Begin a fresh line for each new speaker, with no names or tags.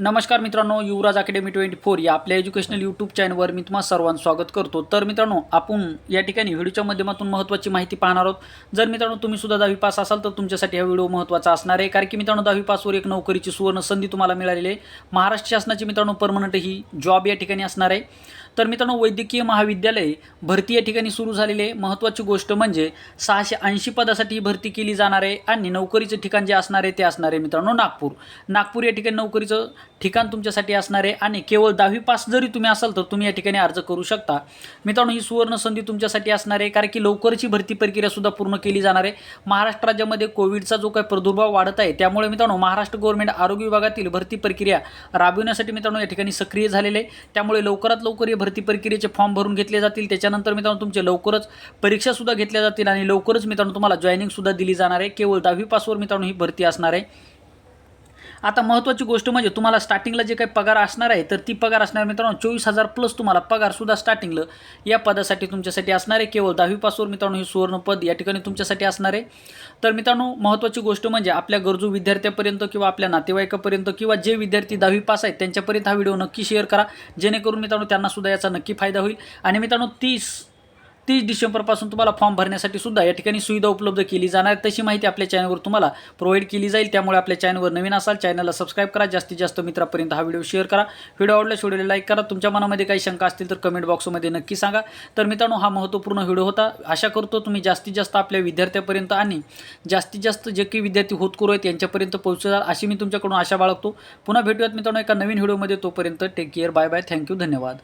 नमस्कार मित्रांनो युवराज academy twenty four या आपल्या एज्युकेशनल यूट्यूब चॅनलवर मी तुम्हाला सर्वांचं स्वागत करतो. तर मित्रांनो आपण या ठिकाणी व्हिडिओच्या माध्यमातून महत्त्वाची माहिती पाहणार आहोत. जर मित्रांनो तुम्ही सुद्धा दहावी पास असाल तर तुमच्यासाठी हा व्हिडिओ महत्त्वाचा असणार आहे. कारण की मित्रांनो दहावी पासवर एक नोकरीची सुवर्ण संधी तुम्हाला मिळालेली आहे. महाराष्ट्र शासनाची मित्रांनो परमनंट ही जॉब या ठिकाणी असणार आहे. तर मित्रांनो वैद्यकीय महाविद्यालय भरती या ठिकाणी सुरू झालेली आहे. महत्त्वाची गोष्ट म्हणजे सहाशे ऐंशी पदासाठी भरती केली जाणार आहे आणि नोकरीचं ठिकाण जे असणार आहे ते असणार आहे मित्रांनो नागपूर. नागपूर या ठिकाणी नोकरीचं ठिकाण तुमच्यासाठी असणार आहे आणि केवळ दहावी पास जरी तुम्ही असाल तर तुम्ही या ठिकाणी अर्ज करू शकता. मित्रांनो ही सुवर्ण संधी तुमच्यासाठी असणार आहे कारण की लवकरची भरती प्रक्रियासुद्धा पूर्ण केली जाणार आहे. महाराष्ट्र राज्यामध्ये कोविडचा जो काही प्रादुर्भाव वाढत आहे त्यामुळे मित्रांनो महाराष्ट्र गव्हर्नमेंट आरोग्य विभागातील भरती प्रक्रिया राबविण्यासाठी मित्रांनो या ठिकाणी सक्रिय झालेले आहे. त्यामुळे लवकरात लवकर हे भरती प्रक्रियेचे फॉर्म भरून घेतले जातील. त्याच्यानंतर मित्रांनो तुमचे लवकरच परीक्षासुद्धा घेतल्या जातील आणि लवकरच मित्रांनो तुम्हाला जॉईनिंगसुद्धा दिली जाणार आहे. केवळ दहावी पासवर मित्रांनो ही भरती असणार आहे. आता महत्त्वाची गोष्ट म्हणजे तुम्हाला स्टार्टिंगला जे काही पगार असणार आहे तर ती पगार असणार मित्रांनो चोवीस हजार प्लस तुम्हाला पगारसुद्धा स्टार्टिंगला या पदासाठी तुमच्यासाठी असणार आहे. केवळ दहावी पासवर मित्रांनो हे सुवर्णपद या ठिकाणी तुमच्यासाठी असणार आहे. तर मित्रांनो महत्त्वाची गोष्ट म्हणजे आपल्या गरजू विद्यार्थ्यापर्यंत किंवा आपल्या नातेवाईकापर्यंत किंवा जे विद्यार्थी दहावी पास आहेत त्यांच्यापर्यंत हा व्हिडिओ नक्की शेअर करा. जेणेकरून मित्रांनो त्यांनासुद्धा याचा नक्की फायदा होईल. आणि मित्रांनो तीस तीस डिसेंबरपासून तुम्हाला फॉर्म भरण्यासाठी सुद्धा या ठिकाणी सुविधा उपलब्ध केली जाणार. आहे. तशी माहिती आपल्या चॅनलवर तुम्हाला प्रोव्हाइड केली जाईल. त्यामुळे आपल्या चॅनलवर नवीन असाल चॅनलला सबस्क्राईब करा. जास्तीत जास्त मित्रापर्यंत हा व्हिडिओ शेअर करा. व्हिडिओ आवडल्यास व्हिडिओला लाईक करा. तुमच्या मनामध्ये काही शंका असतील तर कमेंट बॉक्समध्ये नक्की सांगा. तर मित्रांनो हा महत्त्वपूर्ण व्हिडिओ होता. आशा करतो तुम्ही जास्तीत जास्त आपल्या विद्यार्थ्यापर्यंत आणि जास्तीत जास्त जे काही विद्यार्थी होतकरू आहेत यांच्यापर्यंत पोहोचणार अशी मी तुमच्याकडून आशा बाळगतो. पुन्हा भेटूयात मित्रांनो एका नवीन व्हिडिओमध्ये तोपर्यंत take care bye bye thank you धन्यवाद.